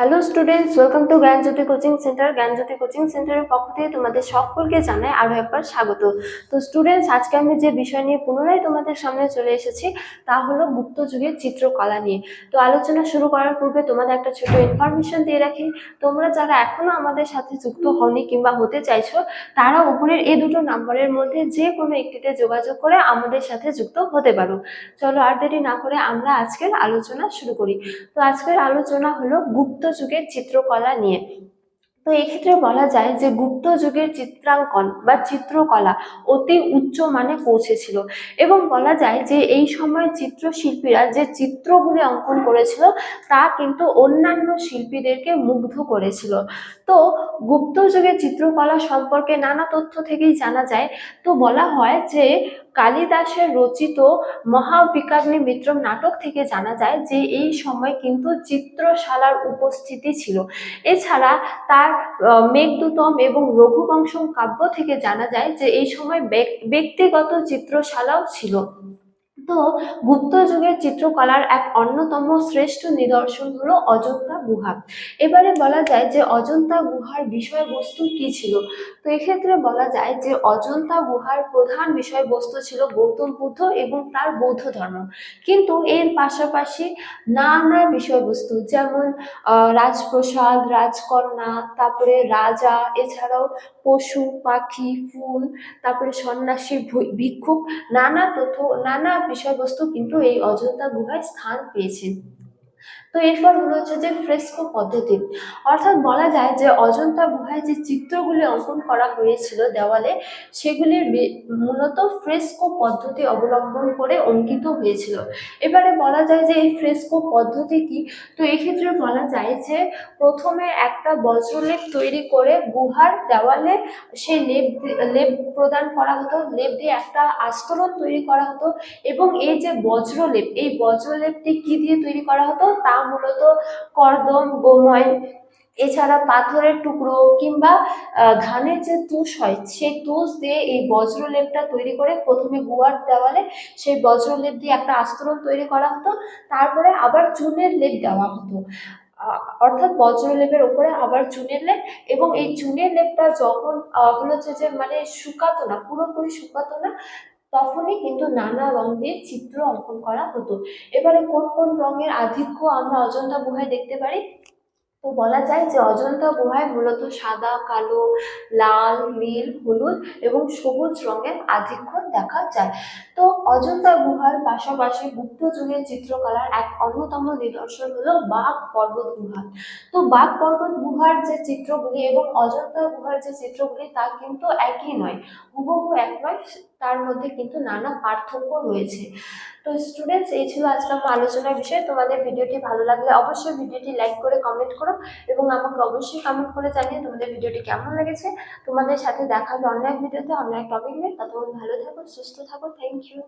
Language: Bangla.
Hello students welcome to Gyanjyoti coaching centre Gyanjyoti coaching সেন্টারের পক্ষ থেকে তোমাদের সকলকে জানাই আরও একবার স্বাগত। তো স্টুডেন্টস আজকে আমি যে বিষয় নিয়ে পুনরায় তোমাদের সামনে চলে এসেছি, তা হলো গুপ্ত যুগের চিত্রকলা নিয়ে। তো আলোচনা শুরু করার পূর্বে তোমাদের একটা ছোট ইনফরমেশন দিয়ে রাখি। তোমরা যারা এখনও আমাদের সাথে যুক্ত হওনি কিংবা হতে চাইছো, তারা উপরের এই দুটো নাম্বারের মধ্যে যে কোনো একটিতে যোগাযোগ করে আমাদের সাথে যুক্ত হতে পারো। চলো আর দেরি না করে আমরা আজকের আলোচনা শুরু করি। তো আজকের আলোচনা হলো গুপ্ত যুগের চিত্রকলা নিয়ে। তো এক্ষেত্রে বলা যায় যে গুপ্ত যুগের চিত্রাঙ্কন বা চিত্রকলা অতি উচ্চ মানে পৌঁছেছিল। এবং বলা যায় যে এই সময় চিত্রশিল্পীরা যে চিত্রগুলি অঙ্কন করেছিল, তা কিন্তু অন্যান্য শিল্পীদেরকে মুগ্ধ করেছিল। তো গুপ্ত যুগের চিত্রকলা সম্পর্কে নানা তথ্য থেকেই জানা যায়। তো বলা হয় যে কালিদাসের রচিত মহাবিকাগ্নি মিত্র নাটক থেকে জানা যায় যে এই সময় কিন্তু চিত্রশালার উপস্থিতি ছিল। এছাড়া তার মেঘদূতম এবং রঘুবংশম কাব্য থেকে জানা যায় যে এই সময় ব্যক- ব্যক্তিগত চিত্রশালাও ছিল। তো গুপ্ত যুগের চিত্রকলার এক অন্যতম শ্রেষ্ঠ নিদর্শন হলো অজন্তা গুহা। এবারে বলা যায় যে অজন্তা গুহার বিষয়বস্তু কি ছিল? তো এক্ষেত্রে বলা যায় যে অজন্তা গুহার প্রধান বিষয়বস্তু ছিল গৌতম বুদ্ধ এবং তার বৌদ্ধ ধর্ম। কিন্তু এর পাশাপাশি নানা বিষয়বস্তু যেমন রাজপ্রসাদ, রাজকন্যা, তারপরে রাজা, এছাড়াও পশু, পাখি, ফুল, তারপরে সন্ন্যাসী ভিক্ষুক, নানা তথ্য, নানা বিষয়বস্তু কিন্তু এই অজন্তা গুহায় স্থান পেয়েছে তো এরপর হলো হচ্ছে যে ফ্রেস্কো পদ্ধতি। অর্থাৎ বলা যায় যে অজন্তা গুহায় যে চিত্রগুলি অঙ্কন করা হয়েছিল দেওয়ালে সেগুলির মূলত ফ্রেস্কো পদ্ধতি অবলম্বন করে অঙ্কিত হয়েছিল। এবারে বলা যায় যে এই ফ্রেস্কো পদ্ধতি কি? তো এক্ষেত্রে বলা যায় যে প্রথমে একটা বজ্রলেপ তৈরি করে গুহার দেওয়ালে সেই লেপ লেপ প্রদান করা হতো, লেপ দিয়ে একটা আস্তরণ তৈরি করা হতো এবং এই যে বজ্রলেপ, এই বজ্রলেপটি কি দিয়ে তৈরি করা হতো? তা মূলত কর্দম, গোময়, এছাড়া পাথরের টুকরো কিংবা ধানের যে তুষ হয়, সেই তুষ দিয়ে এই বজ্রলেপটা তৈরি করে প্রথমে গুয়ার দেওয়ালে সেই বজ্রলেপ দিয়ে একটা আস্তরণ তৈরি করা হতো। তারপরে আবার চুনের লেপ দেওয়া হতো। অর্থাৎ বজ্রলেপের ওপরে আবার চুনের লেপ এবং এই চুনের লেপটা যখন হলো যে মানে শুকাতো না, পুরোপুরি শুকাতো না তখনই কিন্তু নানা রং দিয়ে চিত্র অঙ্কন করা হতো। এবারে কোন কোন রঙের আধিক্য আমরা অজন্তা গুহায় দেখতে পারি? তো বলা যায় যে অজন্তা গুহায় মূলত সাদা, কালো, লাল, নীল, হলুদ এবং সবুজ রঙের আধিক্য দেখা যায়। তো অজন্তা গুহার পাশাপাশি গুপ্ত যুগের চিত্রকলার এক অন্যতম নিদর্শন হলো বাঘ পর্বত গুহা। তো বাঘ পর্বত গুহার যে চিত্রগুলি এবং অজন্তা গুহার যে চিত্রগুলি তা কিন্তু একই নয়, হুবহু এক নয়। তার মধ্যে কিন্তু নানা পার্থক্য রয়েছে। তো স্টুডেন্টস এই ছিল আজকে আমার আলোচনার বিষয়ে। তোমাদের ভিডিওটি ভালো লাগলে অবশ্যই ভিডিওটি লাইক করে কমেন্ট করো এবং আমাকে অবশ্যই কমেন্ট করে জানিয়ে তোমাদের ভিডিওটি কেমন লেগেছে। তোমাদের সাথে দেখা হবে অন্য এক ভিডিওতে অন্য এক টপিক নিয়ে। ততক্ষণ ভালো থাকো সুস্থ থাকো থ্যাংক ইউ